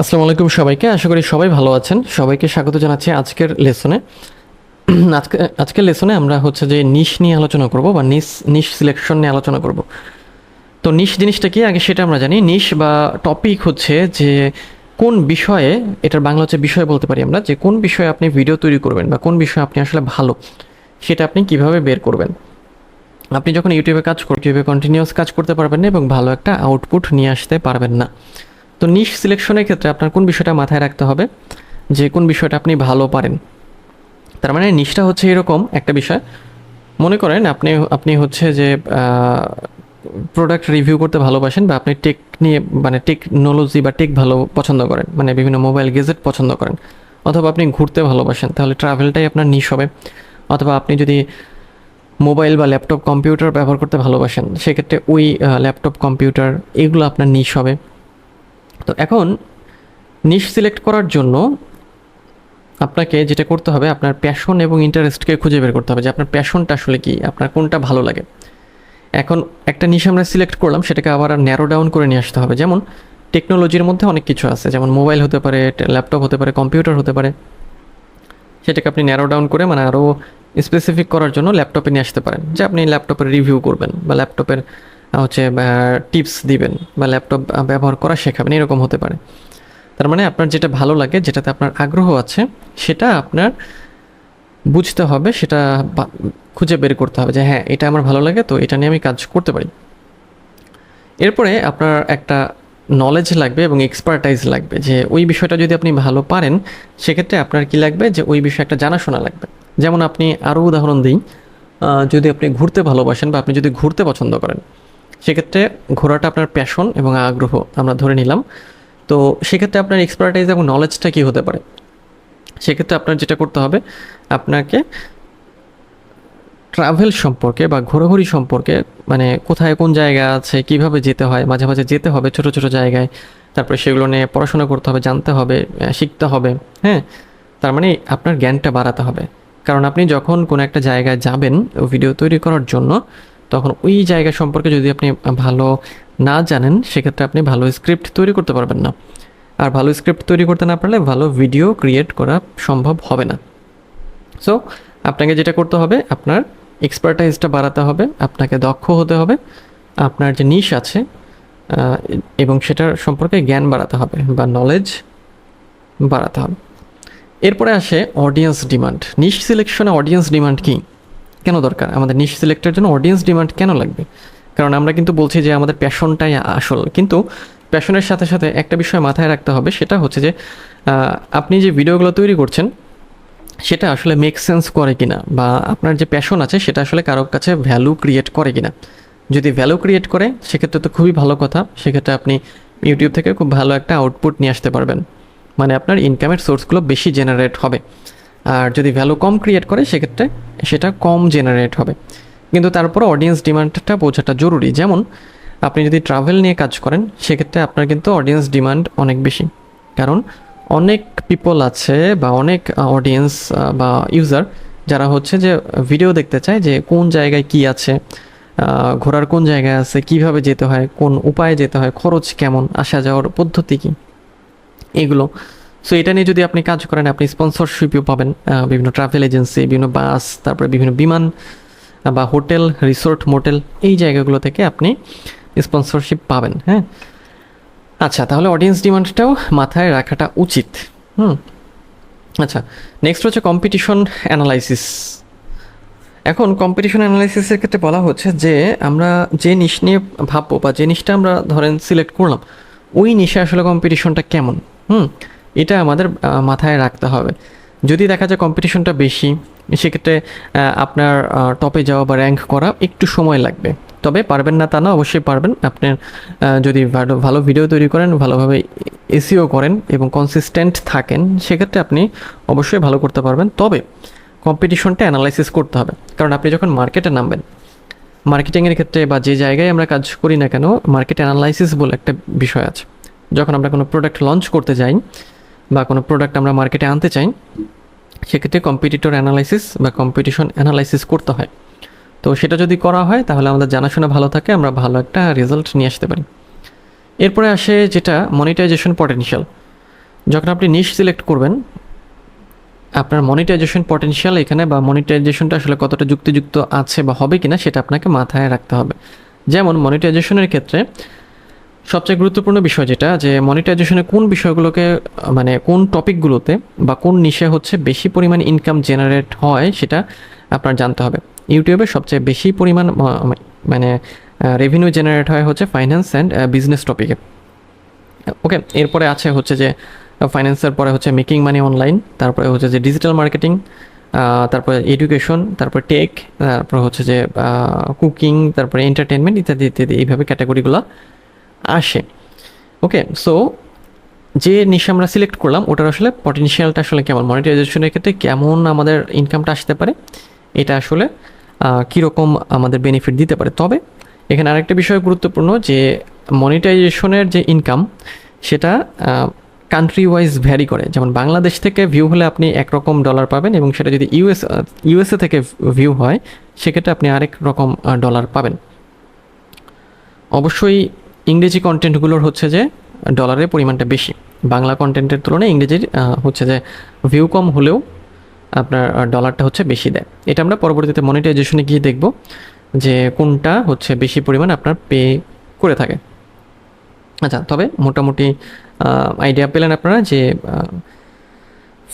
আসসালামু আলাইকুম সবাইকে। আশা করি সবাই ভালো আছেন। সবাইকে স্বাগত জানাচ্ছি আজকের লেসনে। আজকে, আজকের লেসনে আমরা হচ্ছে যে নিশ নিয়ে আলোচনা করব বা নিশ নিশ সিলেকশন নিয়ে আলোচনা করব। তো নিশ জিনিসটা কি? আগে সেটা আমরা জানি। নিশ বা টপিক হচ্ছে যে কোন বিষয়ে, এটার বাংলা হচ্ছে বিষয় বলতে পারি আমরা, যে কোন বিষয়ে আপনি ভিডিও তৈরি করবেন বা কোন বিষয়ে আপনি আসলে ভালো, সেটা আপনি কীভাবে বের করবেন। আপনি যখন ইউটিউবে কাজ করবেন ইউটিউবে কন্টিনিউয়াস কাজ করতে পারবেন না এবং ভালো একটা আউটপুট নিয়ে আসতে পারবেন না। তো নিশ সিলেকশনের ক্ষেত্রে আপনার কোন বিষয়টা মাথায় রাখতে হবে? যে কোন বিষয়টা আপনি ভালো পারেন। তার মানে নিশটা হচ্ছে এরকম একটা বিষয়। মনে করেন আপনি আপনি হচ্ছে যে প্রোডাক্ট রিভিউ করতে ভালোবাসেন বা আপনি টেক নিয়ে মানে টেকনোলজি বা টেক ভালো পছন্দ করেন মানে বিভিন্ন মোবাইল গেজেট পছন্দ করেন, অথবা আপনি ঘুরতে ভালোবাসেন, তাহলে ট্রাভেলটাই আপনার নিশ হবে। অথবা আপনি যদি মোবাইল বা ল্যাপটপ কম্পিউটার ব্যবহার করতে ভালোবাসেন, সেক্ষেত্রে ওই ল্যাপটপ কম্পিউটার এগুলো আপনার নিশ হবে। তো এখন নিশ সিলেক্ট করার জন্য আপনাকে যেটা করতে হবে, আপনার প্যাশন এবং ইন্টারেস্টকে খুঁজে বের করতে হবে যে আপনার প্যাশনটা আসলে কি, আপনার কোনটা ভালো লাগে। এখন একটা নিশ আমরা সিলেক্ট করলাম, সেটাকে আবার ন্যারো ডাউন করে নিয়ে আসতে হবে। যেমন টেকনোলজির মধ্যে অনেক কিছু আছে, যেমন মোবাইল হতে পারে ল্যাপটপ হতে পারে কম্পিউটার হতে পারে। সেটাকে আপনি ন্যারো ডাউন করে মানে আরও স্পেসিফিক করার জন্য ল্যাপটপে নিয়ে আসতে পারেন। যে আপনি ল্যাপটপের রিভিউ করবেন বা ল্যাপটপের হচ্ছে টিপস দিবেন বা ল্যাপটপ ব্যবহার করা শেখাবেন, এরকম হতে পারে। তার মানে আপনার যেটা ভালো লাগে, যেটাতে আপনার আগ্রহ আছে, সেটা আপনার বুঝতে হবে, সেটা খুঁজে বের করতে হবে যে হ্যাঁ এটা আমার ভালো লাগে, তো এটা নিয়ে আমি কাজ করতে পারি। এরপরে আপনার একটা নলেজ লাগবে এবং এক্সপার্টাইজ লাগবে যে, ওই বিষয়টা যদি আপনি ভালো পারেন, সেক্ষেত্রে আপনার কি লাগবে? যে, ওই বিষয়ে একটা জানাশোনা লাগবে। যেমন আপনি আরও উদাহরণ দিই যদি আপনি ঘুরতে ভালোবাসেন বা আপনি যদি ঘুরতে পছন্দ করেন সেক্ষেত্রে ঘোরাটা আপনার প্যাশন এবং আগ্রহ, আমরা ধরে নিলাম। তো সেক্ষেত্রে আপনার এক্সপার্টাইজ এবং নলেজটা কী হতে পারে? সেক্ষেত্রে আপনার যেটা করতে হবে, আপনাকে ট্রাভেল সম্পর্কে বা ঘোরাঘুরি সম্পর্কে মানে কোথায় কোন জায়গা আছে, কীভাবে যেতে হয়, মাঝে মাঝে যেতে হবে ছোট ছোট জায়গায়। তারপরে সেগুলো নিয়ে পড়াশোনা করতে হবে, জানতে হবে শিখতে হবে হ্যাঁ? তার মানে আপনার জ্ঞানটা বাড়াতে হবে। কারণ আপনি যখন কোনো একটা জায়গায় যাবেন ভিডিও তৈরি করার জন্য তখন ওই জায়গা সম্পর্কে যদি আপনি ভালো না জানেন, সেক্ষেত্রে আপনি ভালো স্ক্রিপ্ট তৈরি করতে পারবেন না। আর ভালো স্ক্রিপ্ট তৈরি করতে না পারলে ভালো ভিডিও ক্রিয়েট করা সম্ভব হবে না। সো আপনাকে যেটা করতে হবে, আপনার এক্সপার্টাইজটা বাড়াতে হবে, আপনাকে দক্ষ হতে হবে, আপনার যে নিশ আছে এবং সেটার সম্পর্কে জ্ঞান বাড়াতে হবে বা নলেজ বাড়াতে হবে। এরপরে আসে অডিয়েন্স ডিমান্ড নিশ সিলেকশনে অডিয়েন্স ডিমান্ড কি? কেন দরকার? আমাদের নিশ সিলেক্টের জন্য অডিয়েন্স ডিমান্ড কেন লাগবে? কারণ আমরা কিন্তু বলছি যে আমাদের প্যাশনটাই আসল। কিন্তু প্যাশনের সাথে সাথে একটা বিষয় মাথায় রাখতে হবে, সেটা হচ্ছে যে আপনি যে ভিডিওগুলো তৈরি করছেন, সেটা আসলে মেক সেন্স করে কিনা? বা আপনার যে প্যাশন আছে, সেটা আসলে কারোর কাছে ভ্যালু ক্রিয়েট করে কিনা? যদি ভ্যালু ক্রিয়েট করে, সেক্ষেত্রে তো খুবই ভালো কথা। সেক্ষেত্রে আপনি ইউটিউব থেকে খুব ভালো একটা আউটপুট নিয়ে আসতে পারবেন। মানে আপনার ইনকামের সোর্সগুলো বেশি জেনারেট হবে। আর যদি ভ্যালু কম ক্রিয়েট করে, সেক্ষেত্রে সেটা কম জেনারেট হবে। কিন্তু তারপর অডিয়েন্স ডিমান্ডটা বোঝাটা জরুরি। যেমন, আপনি যদি ট্রাভেল নিয়ে কাজ করেন, সেক্ষেত্রে আপনার কিন্তু অডিয়েন্স ডিমান্ড অনেক বেশি। কারণ, অনেক পিপল আছে বা অনেক অডিয়েন্স বা ইউজার যারা হচ্ছে যে ভিডিও দেখতে চায় যে কোন জায়গায় কি আছে ঘোরার কোন জায়গায় আছে, কীভাবে যেতে হয়, কোন উপায়ে যেতে হয়, খরচ কেমন আসা যাওয়ার পদ্ধতি কী, এগুলো। সো এটা নিয়ে যদি আপনি কাজ করেন, আপনি স্পন্সরশিপও পাবেন বিভিন্ন ট্রাভেল এজেন্সি বিভিন্ন বাস তারপরে বিভিন্ন বিমান বা হোটেল রিসোর্ট মোটেল এই জায়গাগুলো থেকে আপনি স্পন্সরশিপ পাবেন হ্যাঁ? আচ্ছা তাহলে অডিয়েন্স ডিমান্ডটাও মাথায় রাখাটা উচিত, হুম? আচ্ছা নেক্সট হচ্ছে কম্পিটিশন অ্যানালাইসিস এখন কম্পিটিশন অ্যানালাইসিসের ক্ষেত্রে বলা হচ্ছে যে, আমরা যে নিশ নিয়ে ভাববো বা যে নিশটা আমরা ধরেন সিলেক্ট করলাম, ওই নিশে আসলে কম্পিটিশনটা কেমন, হুম? এটা আমাদের মাথায় রাখতে হবে। যদি দেখা যায় কম্পিটিশনটা বেশি, সেক্ষেত্রে আপনার টপে যাওয়া বা র্যাঙ্ক করা একটু সময় লাগবে। তবে পারবেন না তা না, অবশ্যই পারবেন। আপনার যদি ভালো ভিডিও তৈরি করেন, ভালোভাবে এসিও করেন এবং কনসিস্টেন্ট থাকেন, সেক্ষেত্রে আপনি অবশ্যই ভালো করতে পারবেন। তবে কম্পিটিশনটা অ্যানালাইসিস করতে হবে। কারণ আপনি যখন মার্কেটে নামবেন মার্কেটিংয়ের ক্ষেত্রে বা যে জায়গায় আমরা কাজ করি না কেন মার্কেট অ্যানালাইসিস বলে একটা বিষয় আছে। যখন আমরা কোনো প্রোডাক্ট লঞ্চ করতে যাই বা কোনো প্রোডাক্ট আমরা মার্কেটে আনতে চাই, সেক্ষেত্রে কম্পিটিটর অ্যানালাইসিস বা কম্পিটিশন অ্যানালাইসিস করতে হয়। তো সেটা যদি করা হয়, তাহলে আমাদের জানাশোনা ভালো থাকে, আমরা ভালো একটা রেজাল্ট নিয়ে আসতে পারি। এরপরে আসে যেটা মনিটাইজেশন পটেনশিয়াল যখন আপনি নিশ সিলেক্ট করবেন, আপনার মনিটাইজেশন পটেনশিয়াল এখানে বা মনিটাইজেশনটা আসলে কতটা যুক্তিযুক্ত আছে বা হবে কিনা, সেটা আপনাকে মাথায় রাখতে হবে। যেমন মনিটাইজেশনের ক্ষেত্রে সবচেয়ে গুরুত্বপূর্ণ বিষয় যেটা, যে মনিটাইজেশনে কোন বিষয়গুলোকে মানে কোন টপিকগুলোতে বা কোন নিশে হচ্ছে বেশি পরিমাণ ইনকাম জেনারেট হয় সেটা আপনার জানতে হবে। ইউটিউবে সবচেয়ে বেশি পরিমাণ মানে রেভিনিউ জেনারেট হয় হচ্ছে ফাইন্যান্স অ্যান্ড বিজনেস টপিকে ওকে এরপরে আছে হচ্ছে যে ফাইন্যান্সের পরে হচ্ছে মেকিং মানি অনলাইন তারপরে হচ্ছে যে ডিজিটাল মার্কেটিং তারপরে এডুকেশন তারপরে টেক তারপর হচ্ছে যে কুকিং তারপরে এন্টারটেনমেন্ট ইত্যাদি ইত্যাদি, এইভাবে ক্যাটাগরিগুলো আসে। ওকে সো যে নিশে আমরা সিলেক্ট করলাম, ওটার আসলে পটেনশিয়ালটা আসলে কেমন? মনিটাইজেশনের ক্ষেত্রে কেমন আমাদের ইনকামটা আসতে পারে? এটা আসলে কীরকম আমাদের বেনিফিট দিতে পারে? তবে, এখানে আরেকটা বিষয় গুরুত্বপূর্ণ যে মনিটাইজেশনের যে ইনকাম সেটা কান্ট্রি ওয়াইজ ভ্যারি করে। যেমন বাংলাদেশ থেকে ভিউ হলে আপনি একরকম ডলার পাবেন এবং সেটা যদি ইউএস ইউএসএ থেকে ভিউ হয়, সেক্ষেত্রে আপনি আরেক রকম ডলার পাবেন। অবশ্যই ইংরেজি কন্টেন্টগুলোর হচ্ছে যে ডলারের পরিমাণটা বেশি। বাংলা কন্টেন্টের তুলনায় ইংরেজির হচ্ছে যে ভিউ কম হলেও আপনার ডলারটা হচ্ছে বেশি দেয়। এটা আমরা পরবর্তীতে মনিটাইজেশনে গিয়ে দেখব যে, কোনটা হচ্ছে বেশি পরিমাণ আপনার পে করে থাকে। আচ্ছা তবে মোটামুটি আইডিয়া পেলেন আপনারা যে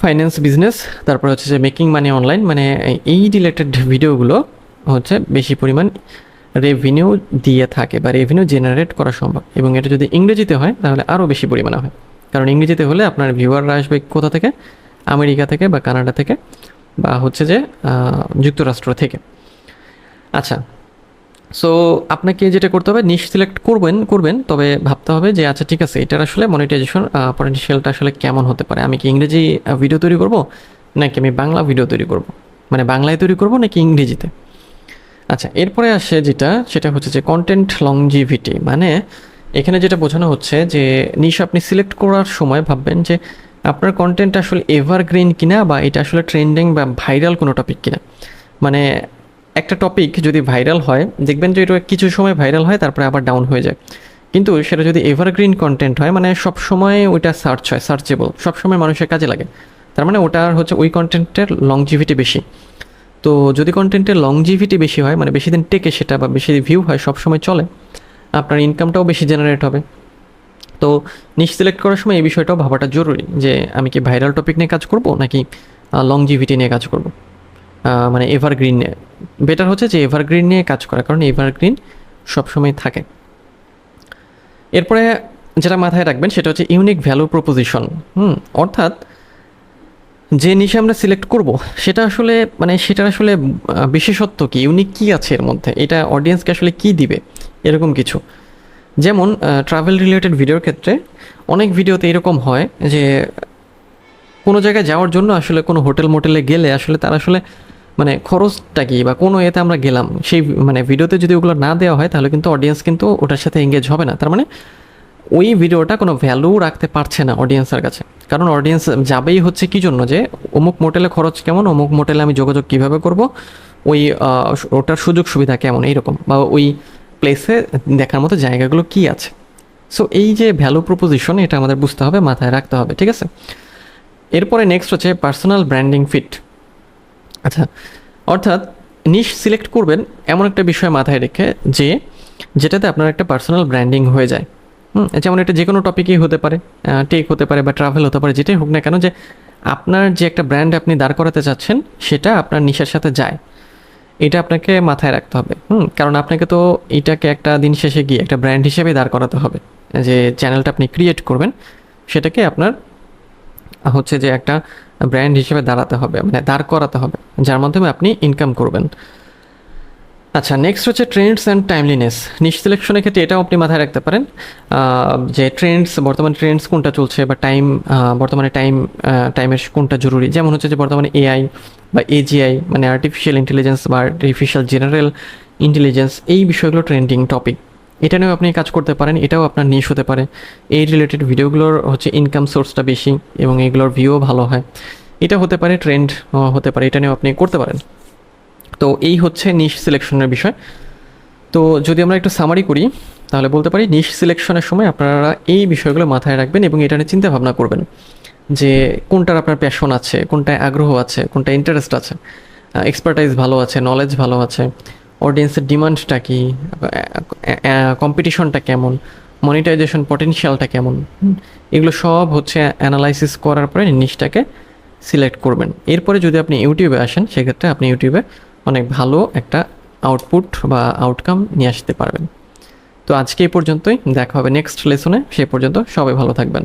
ফাইন্যান্স বিজনেস তারপরে হচ্ছে যে মেকিং মানি অনলাইন মানে এই রিলেটেড ভিডিওগুলো হচ্ছে বেশি পরিমাণ রেভিনিউ দিয়ে থাকে বা রেভিনিউ জেনারেট করা সম্ভব। এবং এটা যদি ইংরেজিতে হয়, তাহলে আরও বেশি পরিমাণে হয়। কারণ ইংরেজিতে হলে আপনার ভিউয়াররা আসবে কোথা থেকে? আমেরিকা থেকে বা কানাডা থেকে বা হচ্ছে যে যুক্তরাষ্ট্র থেকে। আচ্ছা সো আপনাকে যেটা করতে হবে নিশ সিলেক্ট করবেন করবেন, তবে ভাবতে হবে যে আচ্ছা ঠিক আছে, এটার আসলে মনিটাইজেশন পটেনশিয়ালটা আসলে কেমন হতে পারে? আমি কি ইংরেজি ভিডিও তৈরি করব, নাকি আমি বাংলা ভিডিও তৈরি করব? মানে বাংলায় তৈরি করব, নাকি ইংরেজিতে? আচ্ছা এরপরে আসে যেটা, সেটা হচ্ছে যে কন্টেন্ট লংজিভিটি মানে এখানে যেটা বোঝানো হচ্ছে যে নিশ আপনি সিলেক্ট করার সময় ভাববেন যে আপনার কন্টেন্ট আসলে এভারগ্রিন কিনা বা এটা আসলে ট্রেন্ডিং বা ভাইরাল কোনো টপিক কিনা। মানে একটা টপিক যদি ভাইরাল হয়, দেখবেন যে এটা কিছু সময় ভাইরাল হয়, তারপরে আবার ডাউন হয়ে যায়। কিন্তু সেটা যদি এভারগ্রিন কন্টেন্ট হয় মানে সব সময় ওইটা সার্চ হয় সার্চেবল সবসময় মানুষের কাজে লাগে। তার মানে ওটার হচ্ছে ওই কন্টেন্টের লংজিভিটি বেশি। তো যদি কন্টেন্টের লংজিভিটি বেশি হয় মানে বেশি দিন টেকে সেটা বা বেশি ভিউ হয় সব সময় চলে, আপনার ইনকামটাও বেশি জেনারেট হবে। তো নিশ সিলেক্ট করার সময় এই বিষয়টাও ভাবাটা জরুরি যে আমি কি ভাইরাল টপিক নিয়ে কাজ করব নাকি লংজিভিটি নিয়ে কাজ করব? মানে এভারগ্রিন নিয়ে। বেটার হচ্ছে যে এভারগ্রিন নিয়ে কাজ করা, কারণ এভারগ্রিন সবসময় থাকে। এরপরে যেটা মাথায় রাখবেন সেটা হচ্ছে ইউনিক ভ্যালু প্রপোজিশন হুম, অর্থাৎ যে নিশে আমরা সিলেক্ট করব, সেটা আসলে মানে সেটার আসলে বিশেষত্ব কি? ইউনিক কি আছে এর মধ্যে? এটা অডিয়েন্সকে আসলে কি দিবে? এরকম কিছু। যেমন ট্রাভেল রিলেটেড ভিডিওর ক্ষেত্রে অনেক ভিডিওতে এরকম হয় যে, কোনো জায়গায় যাওয়ার জন্য আসলে কোনো হোটেল মোটেলে গেলে আসলে তার আসলে মানে খরচটা কি বা কোনো এতে আমরা গেলাম? সেই মানে ভিডিওতে যদি ওগুলো না দেওয়া হয় তাহলে কিন্তু অডিয়েন্স কিন্তু ওটার সাথে এঙ্গেজ হবে না। তার মানে ওই ভিডিওটা কোনো ভ্যালু রাখতে পারছে না অডিয়েন্সের কাছে। কারণ অডিয়েন্স যাবেই হচ্ছে কি জন্য যে, অমুক মোটেলে খরচ কেমন, অমুক মোটেলে আমি যোগাযোগ কীভাবে করব, ওই ওটার সুযোগ সুবিধা কেমন, এইরকম, বা ওই প্লেসে দেখার মতো জায়গাগুলো কি আছে। সো এই যে ভ্যালু প্রপোজিশন এটা আমাদের বুঝতে হবে, মাথায় রাখতে হবে, ঠিক আছে? এরপরে নেক্সট হচ্ছে পার্সোনাল ব্র্যান্ডিং ফিট আচ্ছা অর্থাৎ নিশ সিলেক্ট করবেন এমন একটা বিষয় মাথায় রেখে যে, যেটাতে আপনার একটা পার্সোনাল ব্র্যান্ডিং হয়ে যায়। যেমন এটা যে কোনো টপিকই হতে পারে টেক হতে পারে বা ট্রাভেল হতে পারে, যেটাই হোক না কেন যে আপনার যে একটা ব্র্যান্ড আপনি দাঁড় করাতে চাচ্ছেন, সেটা আপনার নিশার সাথে যায়। এটা আপনাকে মাথায় রাখতে হবে। হুম, কারণ আপনাকে তো এটাকে একটা দিন শেষে গিয়ে একটা ব্র্যান্ড হিসেবে দাঁড় করাতে হবে। যে চ্যানেলটা আপনি ক্রিয়েট করবেন, সেটাকে আপনার হচ্ছে যে একটা ব্র্যান্ড হিসেবে দাঁড়াতে হবে মানে দাঁড় করাতে হবে, যার মাধ্যমে আপনি ইনকাম করবেন। আচ্ছা নেক্সট হচ্ছে ট্রেন্ডস অ্যান্ড টাইমলিনেস নিশ সিলেকশনের ক্ষেত্রে এটাও আপনি মাথায় রাখতে পারেন। যে ট্রেন্ডস বর্তমানে ট্রেন্ডস কোনটা চলছে বা টাইম বর্তমানে টাইম টাইমের কোনটা জরুরি? যেমন হচ্ছে যে বর্তমানে এআই বা এজিআই মানে আর্টিফিশিয়াল ইন্টেলিজেন্স বা আর্টিফিশিয়াল জেনারেল ইন্টেলিজেন্স এই বিষয়গুলো ট্রেন্ডিং টপিক এটা নিয়েও আপনি কাজ করতে পারেন, এটাও আপনার নিশ হতে পারে। এই রিলেটেড ভিডিওগুলোর হচ্ছে ইনকাম সোর্সটা বেশি এবং এগুলোর ভিউও ভালো হয়। এটা হতে পারে ট্রেন্ড হতে পারে, এটা নিয়েও আপনি করতে পারেন। তো এই হচ্ছে নিশ সিলেকশনের বিষয়। তো যদি আমরা একটু সামারি করি, তাহলে বলতে পারি নিশ সিলেকশনের সময় আপনারা এই বিষয়গুলো মাথায় রাখবেন এবং এটা নিয়ে চিন্তা ভাবনা করবেন যে কোনটার আপনার প্যাশন আছে, কোনটায় আগ্রহ আছে কোনটা ইন্টারেস্ট আছে এক্সপার্টাইজ ভালো আছে নলেজ ভালো আছে অডিয়েন্সের ডিমান্ডটা কি কম্পিটিশনটা কেমন মনিটাইজেশন পটেনশিয়ালটা কেমন, এগুলো সব হচ্ছে অ্যানালাইসিস করার পরে নিশটাকে সিলেক্ট করবেন। এরপরে যদি আপনি ইউটিউবে আসেন, সেক্ষেত্রে আপনি ইউটিউবে অনেক ভালো একটা আউটপুট বা আউটকাম নিয়ে আসতে পারবেন। তো আজকে এই পর্যন্তই, দেখা হবে নেক্সট লেসনে সে পর্যন্ত সবাই ভালো থাকবেন।